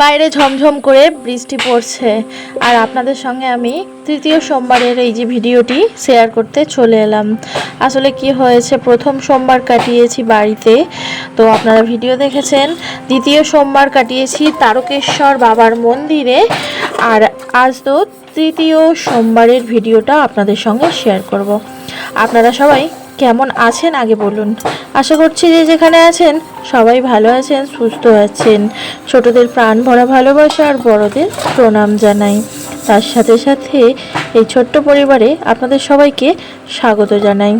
বাইরে ঝমঝম করে বৃষ্টি পড়ছে। আর আপনাদের সঙ্গে আমি তৃতীয় সোমবারের এই যে ভিডিওটি শেয়ার করতে চলে এলাম। আসলে কি হয়েছে? প্রথম সোমবার কাটিয়েছি বাড়িতে। তো আপনারা ভিডিও দেখেছেন, দ্বিতীয় সোমবার কাটিয়েছি তারকেশ্বর বাবার মন্দিরে। আর আজ তো তৃতীয় সোমবারের ভিডিওটা আপনাদের সঙ্গে শেয়ার করব। আপনারা সবাই কেমন আছেন আগে বলুন। আশা করছি যে যেখানে আছেন সবাই ভালো আছেন, সুস্থ আছেন। ছোটদের প্রাণ ভরা ভালোবাসা আর বড়দের প্রণাম জানাই। তার সাথে সাথে এই ছোট্ট পরিবারে আপনাদের সবাইকে স্বাগত জানাই।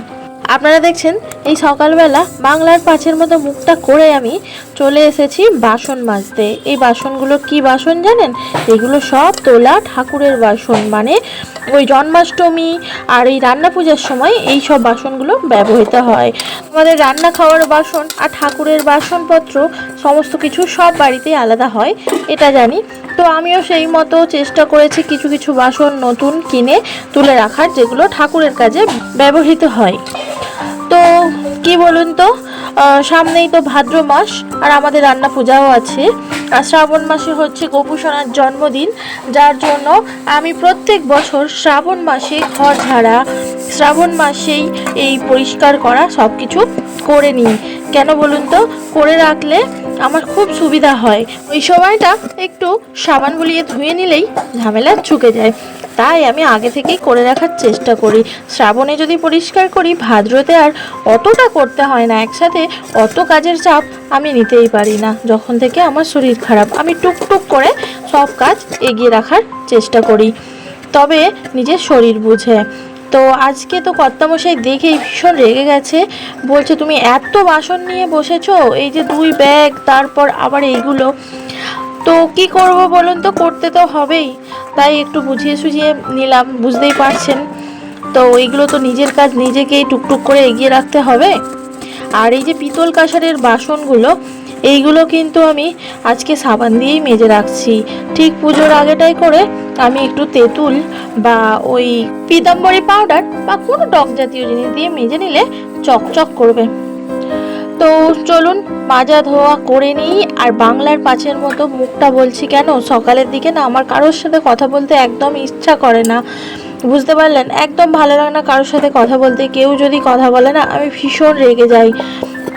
আপনারা দেখছেন, এই সকালবেলা বাংলার পাঁচের মতো মুখটা করে আমি চলে এসেছি বাসন মাজতে। এই বাসনগুলো কি বাসন জানেন? এগুলো সব তোলা ঠাকুরের বাসন। মানে ওই জন্মাষ্টমী আর এই রান্না পূজার সময় এই সব বাসনগুলো ব্যবহৃত হয়। আমাদের রান্না খাওয়ার বাসন আর ঠাকুরের বাসনপত্র সমস্ত কিছু সব বাড়িতেই আলাদা হয়, এটা জানি। তো আমিও সেই মতো চেষ্টা করেছি কিছু কিছু বাসন নতুন কিনে তুলে রাখার, যেগুলো ঠাকুরের কাজে ব্যবহৃত হয়। তো কি বলুন তো সামনেই তো ভাদ্র মাস আর আমাদের রান্না পূজাও আছে। শ্রাবণ মাসে হচ্ছে গোপুসোনার জন্মদিন, যার জন্য আমি প্রত্যেক বছর শ্রাবণ মাসে ঘর ঝাড়া, শ্রাবণ মাসেই এই পরিষ্কার করা সব কিছু করে নিই। কেন বলুন তো? করে রাখলে আমার খুব সুবিধা হয়। ওই সময়টা একটু সাবান বুলিয়ে ধুয়ে নিলেই ঝামেলা চুকে যায়। তাই আমি আগে থেকেই করে রাখার চেষ্টা করি। শ্রাবণে যদি পরিষ্কার করি, ভাদ্রতে আর অতটা করতে হয় না। একসাথে অত কাজের চাপ আমি নিতেই পারি না। যখন থেকে আমার শরীর খারাপ, আমি টুকটুক করে সব কাজ এগিয়ে রাখার চেষ্টা করি। তবে নিজের শরীর বুঝে। তো আজকে তো কর্তামশাই দেখেই ভীষণ রেগে গেছে। বলছে, তুমি এত বাসন নিয়ে বসেছো, এই যে দুই ব্যাগ, তারপর আবার এইগুলো। তো কি করব বলুন তো, করতে তো হবেই। তাই একটু বুঝিয়ে সুঝিয়ে নিলাম, বুঝতেই পারছেন। তো এইগুলো তো নিজের কাজ, নিজেকেই টুকটুক করে এগিয়ে রাখতে হবে। আর এই যে পিতল কাঁসারের বাসনগুলো এইগুলো কিন্তু আমি আজকে সাবান দিয়েই মেজে রাখছি। ঠিক পুজোর আগেটাই করে আমি একটু তেঁতুল বা ওই পিতাম্বরী পাউডার বা কোনো টক জাতীয় জিনিস দিয়ে মেজে নিলে চকচক করবে। তো চলুন মাজা ধোয়া করে নিই আর বাংলার পাঁচের মতো মুখটা বলছি কেন? সকালের দিকে না আমার কারোর সাথে কথা বলতে একদম ইচ্ছা করে না। বুঝতে পারলেন? একদম ভালো লাগে না কারোর সাথে কথা বলতে। কেউ যদি কথা বলে না আমি ভীষণ রেগে যাই।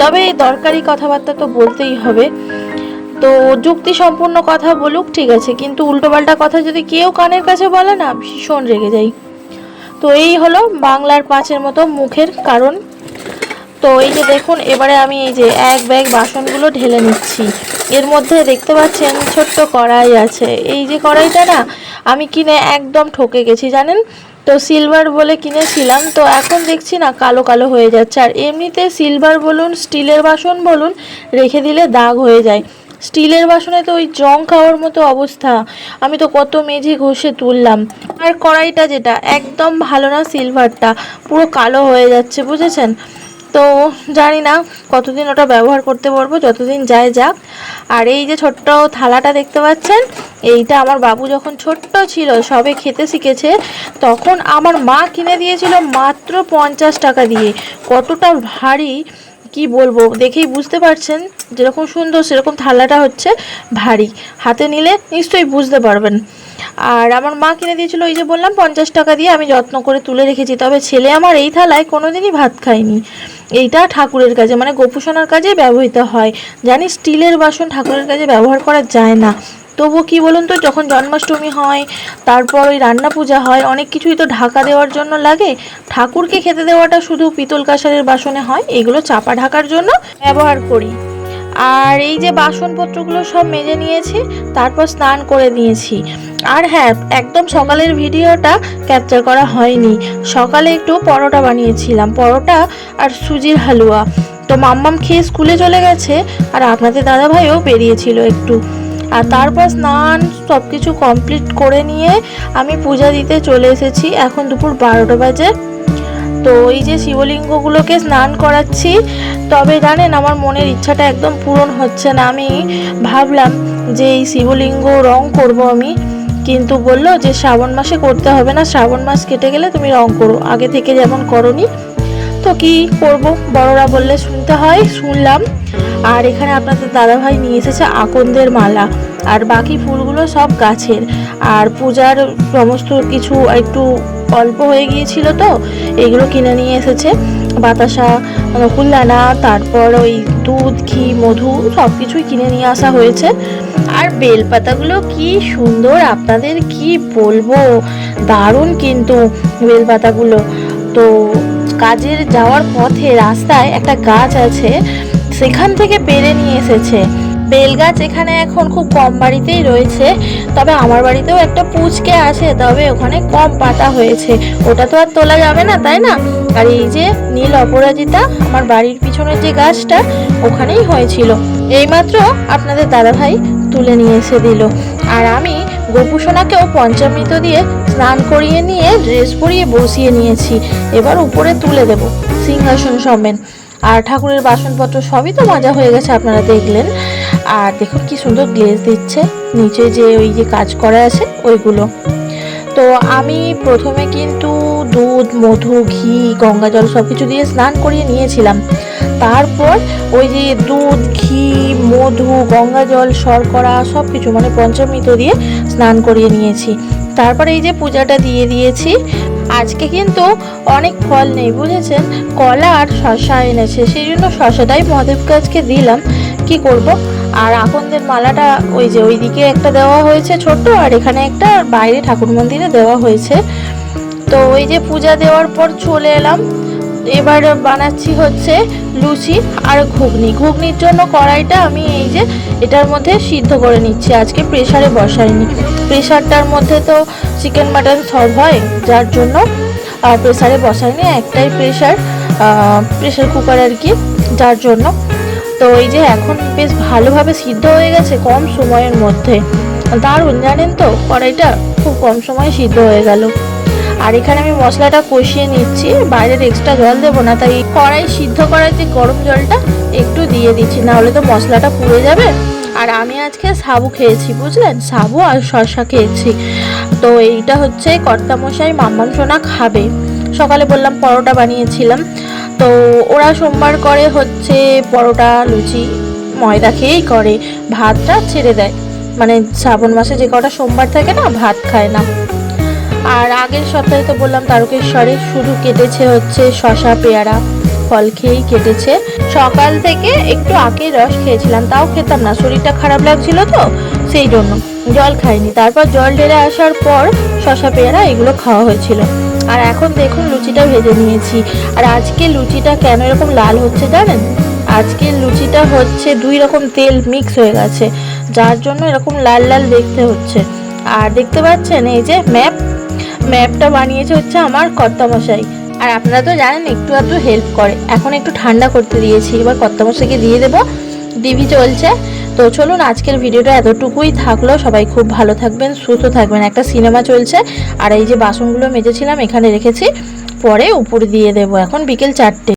তবে দরকারি কথাবার্তা তো বলতেই হবে। তো যুক্তি সম্পূর্ণ কথা বলুক, ঠিক আছে। কিন্তু উল্টোপাল্টা কথা যদি কেউ কানের কাছে বলে না, ভীষণ রেগে যাই। তো এই হলো বাংলার পাঁচের মতো মুখের কারণ। তো এই যে দেখুন, এবারে আমি এই যে এক ব্যাগ বাসনগুলো ঢেলে নিচ্ছি। এর মধ্যে দেখতে পাচ্ছেন ছোট্ট কড়াই আছে। এই যে কড়াইটা না, আমি কিনে একদম ঠকে গেছি, জানেন? তো সিলভার বলে কিনেছিলাম, তো এখন দেখছি না কালো কালো হয়ে যাচ্ছে। আর এমনিতে সিলভার বলুন, স্টিলের বাসন বলুন, রেখে দিলে দাগ হয়ে যায়। স্টিলের বাসনে তো ওই জং খাওয়ার মতো অবস্থা। আমি তো কত মেঝে ঘষে তুললাম। আর কড়াইটা যেটা, একদম ভালো না সিলভারটা পুরো কালো হয়ে যাচ্ছে, বুঝেছেন? তো জানি না কতদিন ওটা ব্যবহার করতে পারব, যতদিন যায় যাক। আর এই যে ছোট্ট থালাটা দেখতে পাচ্ছেন, এইটা আমার বাবু যখন ছোট্ট ছিল, সবে খেতে শিখেছে, তখন আমার মা কিনে দিয়েছিল মাত্র পঞ্চাশ টাকা দিয়ে। কতটা ভারী, কি বলব? দেখেই বুঝতে পারছেন, যেরকম সুন্দর সেরকম থালাটা হচ্ছে ভারী। হাতে নিলে নিশ্চয়ই বুঝতে পারবেন। আর আমার মা কিনে দিয়েছিল ওই যে বললাম, পঞ্চাশ টাকা দিয়ে আমি যত্ন করে তুলে রেখেছি। তবে ছেলে আমার এই থালায় কোনোদিনই ভাত খায়নি। এইটা ঠাকুরের কাজে মানে গোপুসোনার কাজে ব্যবহৃত হয়। জানি স্টিলের বাসন ঠাকুরের কাজে ব্যবহার করা যায় না। তবুও কি বলুন তো, যখন জন্মাষ্টমী হয়, তারপর ওই রান্না পূজা হয়, অনেক কিছুই তো ঢাকা দেওয়ার জন্য লাগে। ঠাকুরকে খেতে দেওয়াটা শুধু পিতল কাঁসারের বাসনে হয়, এগুলো চাপা ঢাকার জন্য ব্যবহার করি। আর এই যে বাসনপত্রগুলো সব মেজে নিয়েছি, তারপর স্নান করে নিয়েছি। আর হ্যাঁ একদম সকালের ভিডিওটা ক্যাপচার করা হয়নি। সকালে একটু পরোটা বানিয়েছিলাম, পরোটা আর সুজির হালুয়া। তো মাম্মাম খেয়ে স্কুলে চলে গেছে, আর আপনাদের দাদাভাইও বেরিয়েছিল একটু। আর তারপর স্নান সব কিছু কমপ্লিট করে নিয়ে আমি পূজা দিতে চলে এসেছি। এখন দুপুর বারোটা বাজে। তো এই যে শিবলিঙ্গগুলোকে স্নান করাচ্ছি। তবে জানেন, আমার মনের ইচ্ছাটা একদম পূরণ হচ্ছে না। আমি ভাবলাম যে এই শিবলিঙ্গ রং করব আমি। কিন্তু বলল যে শ্রাবণ মাসে করতে হবে না, শ্রাবণ মাস কেটে গেলে তুমি রং করো। আগে থেকে যেমন করনি। তো কি করব? বড়রা বললে শুনতে হয়, শুনলাম। আর এখানে আপনাদের দাদাভাই নিয়ে এসেছে আকন্দের মালা। আর বাকি ফুলগুলো সব গাছের। আর পূজার সমস্ত কিছু একটু অল্প হয়ে গিয়েছিল তো, এগুলো কিনে নিয়ে এসেছে। বাতাসা নকুলদানা তারপর ওই দুধ, ঘি, মধু সব কিছুই কিনে নিয়ে আসা হয়েছে। আর বেলপাতাগুলো কি সুন্দর, আপনাদের কি বলব? দারুণ কিন্তু বেলপাতাগুলো। তো কাজের যাওয়ার পথে রাস্তায় একটা গাছ আছে, সেখান থেকে পেরে নিয়ে এসেছে। বেল গাছ এখানে এখন খুব কম বাড়িতেই রয়েছে। তবে আমার বাড়িতেও একটা পুচকে আছে, তবে ওখানে কম পাতা হয়েছে। ওটা তো আর তোলা যাবে না, তাই না? আর এই যে নীল অপরাজিতা, আমার বাড়ির পিছনের যে গাছটা, ওখানেই হয়েছিল। এইমাত্র আপনাদের দাদাভাই তুলে নিয়ে এসে দিল। আর আমি গোপুসোনাকেও পঞ্চামৃত দিয়ে স্নান করিয়ে নিয়ে ড্রেস পরিয়ে বসিয়ে নিয়েছি। এবার উপরে তুলে দেব, সিংহাসন সমেত। আর ঠাকুরের বাসনপত্র সবই তো মজা হয়ে গেছে, আপনারা দেখলেন। আর দেখুন কি সুন্দর গ্লেজ দিচ্ছে। নিচে যে ওই যে কাজ করা আছে, ওইগুলো। তো আমি প্রথমে কিন্তু দুধ, মধু, ঘি, গঙ্গা জল সব কিছু দিয়ে স্নান করিয়ে নিয়েছিলাম। তারপর ওই যে দুধ, ঘি, মধু, গঙ্গা জল, শর্করা সব কিছু মানে পঞ্চামৃত দিয়ে স্নান করিয়ে নিয়েছি। তারপরে এই যে পূজাটা দিয়ে দিয়েছি। আজকে কিন্তু অনেক ফল নেই, বুঝেছেন? কলা আর শশা এনেছে, সেই জন্য শশাটাই মহাদেবকে আজকে দিলাম। কি করব? আর আকন্দের মালাটা ওই যে ওইদিকে একটা দেওয়া হয়েছে ছোট্ট, আর এখানে একটা বাইরে ঠাকুর মন্দিরে দেওয়া হয়েছে। তো ওই যে পূজা দেওয়ার পর চলে এলাম। এবার বানাচ্ছি হচ্ছে লুচি আর ঘুগনি। ঘুগনির জন্য কড়াইটা আমি এই যে এটার মধ্যে সিদ্ধ করে নিচ্ছি। আজকে প্রেসারে বসাইনি। প্রেশারটার মধ্যে তো চিকেন মাটন সব হয়, যার জন্য প্রেসারে বসাইনি। একটাই প্রেশার প্রেসার কুকার আর কি, যার জন্য। তো এই যে এখন বেশ ভালোভাবে সিদ্ধ হয়ে গেছে কম সময়ের মধ্যে। দারুণ, জানেন তো, কড়াইটা খুব কম সময়ে সিদ্ধ হয়ে গেল। আর এখানে আমি মশলাটা কষিয়ে নিচ্ছি, বাইরের এক্সট্রা জল দেবো না, তাই কড়াই সিদ্ধ করার যে গরম জলটা একটু দিয়ে দিচ্ছি না হলে তো মশলাটা পুড়ে যাবে। আর আমি আজকে সাবু খেয়েছি, বুঝলেন? সাবু আর শসা খেয়েছি। তো এইটা হচ্ছে কর্তামশাই মাম্মাম খাবে। সকালে বললাম পরোটা বানিয়েছিলাম। তো ওরা সোমবার করে হচ্ছে পরোটা, লুচি, ময়দা খেয়েই করে। ভাতটা ছেড়ে দেয়। মানে শ্রাবণ মাসে যে কটা সোমবার থাকে না, ভাত খায় না। আর আগের সপ্তাহে তো বললাম তারকেশ্বরে শুধু কেটেছে হচ্ছে শশা পেয়ারা, ফল খেয়েই কেটেছে। সকাল থেকে একটু আখের রস খেয়েছিলাম, তাও খেতাম না। শরীরটা খারাপ লাগছিল তো, সেই জন্য। জল খাইনি। তারপর জল ঢেলে আসার পর শশা পেয়ারা এগুলো খাওয়া হয়েছিল। আর এখন দেখুন লুচিটা ভেজে নিয়েছি। আর আজকে লুচিটা কেন এরকম লাল হচ্ছে জানেন? আজকে লুচিটা হচ্ছে দুই রকম তেল মিক্স হয়ে গেছে, যার জন্য এরকম লাল লাল দেখতে হচ্ছে। আর দেখতে পাচ্ছেন এই যে ম্যাপ, ম্যাপটা বানিয়েছে হচ্ছে আমার কর্তামশাই। আর আপনারা তো জানেন একটু আধটু হেল্প করে। এখন একটু ঠান্ডা করতে দিয়েছি, এবার কর্তামশাইকে দিয়ে দেবো। ডিভি চলছে। তো চলুন, আজকের ভিডিওটা এতটুকুই থাকল। সবাই খুব ভালো থাকবেন, সুস্থ থাকবেন। একটা সিনেমা চলছে, আর এই যে বাসনগুলো মেজেছিলাম, এখানে রেখেছি। পরে উপর দিয়ে দেব। এখন বিকেল চারটে।